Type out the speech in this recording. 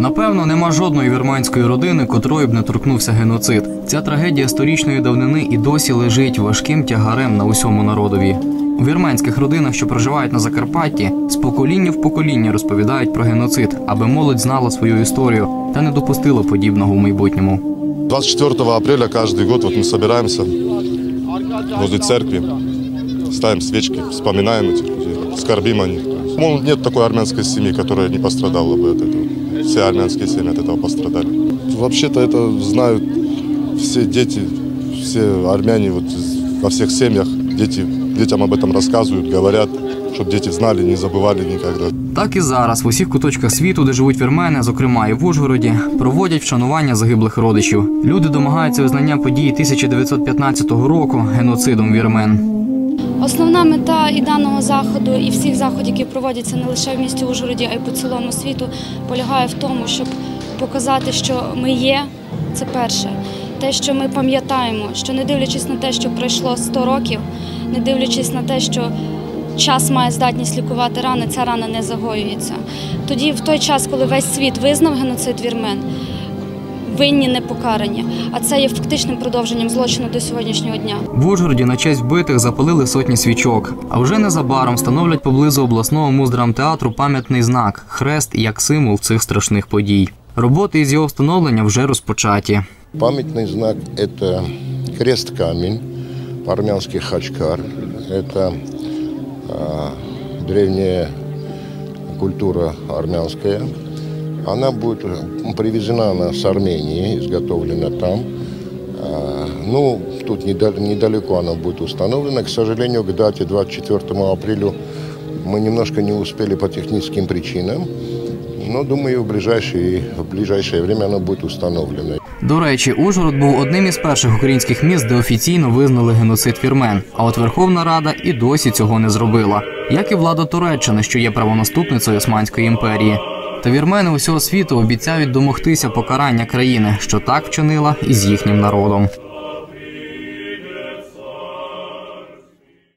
Напевно, нема жодної вірменської родини, котрої б не торкнувся геноцид. Ця трагедія сторічної давнини і досі лежить важким тягарем на усьому народові. У вірменських родинах, що проживають на Закарпатті, з покоління в покоління розповідають про геноцид, аби молодь знала свою історію та не допустила подібного в майбутньому. 24 апреля каждый год вот мы собираемся возле церкви, ставим свечки, вспоминаем этих людей, скорбим о них. Мол, нет такой армянской семьи, которая не пострадала бы от этого. Все армянские семьи от этого пострадали. Вообще-то это знают все дети, все армяне вот из- во всех семьях. Дети, детям об этом рассказывают, говорят, чтобы дети знали, не забывали никогда. Так і зараз в усіх куточках світу, де живуть вірмени, зокрема і в Ужгороді, проводять вшанування загиблих родичів. Люди домагаються визнання події 1915 року геноцидом вірмен. Основна мета і даного заходу, і всіх заходів, які проводяться не лише в місті Ужгороді, а й по цілому світу, полягає в тому, щоб показати, що ми є. Це перше. Те, що ми пам'ятаємо, що не дивлячись на те, що пройшло 100 років, не дивлячись на те, що час має здатність лікувати рани, ця рана не загоюється. Тоді, в той час, коли весь світ визнав геноцид вірмен, винні не покарані. А це є фактичним продовженням злочину до сьогоднішнього дня. В Ужгороді на честь вбитих запалили сотні свічок. А вже незабаром встановлять поблизу обласного муздрамтеатру пам'ятний знак хрест як символ цих страшних подій. Роботи із його встановлення вже розпочаті. Памятный знак – это крест-камень, по-армянски хачкар. Это а, древняя культура армянская. Она будет м, привезена она с Армении, изготовлена там. Ну, тут недал- недалеко она будет установлена. К сожалению, к дате 24 апреля мы немножко не успели по техническим причинам. Но, думаю, в ближайшее, в ближайшее время она будет установлена. До речі, Ужгород був одним із перших українських міст, де офіційно визнали геноцид вірмен. А от Верховна Рада і досі цього не зробила, як і влада Туреччини, що є правонаступницею Османської імперії. Та вірмени усього світу обіцяють домогтися покарання країни, що так вчинила із їхнім народом.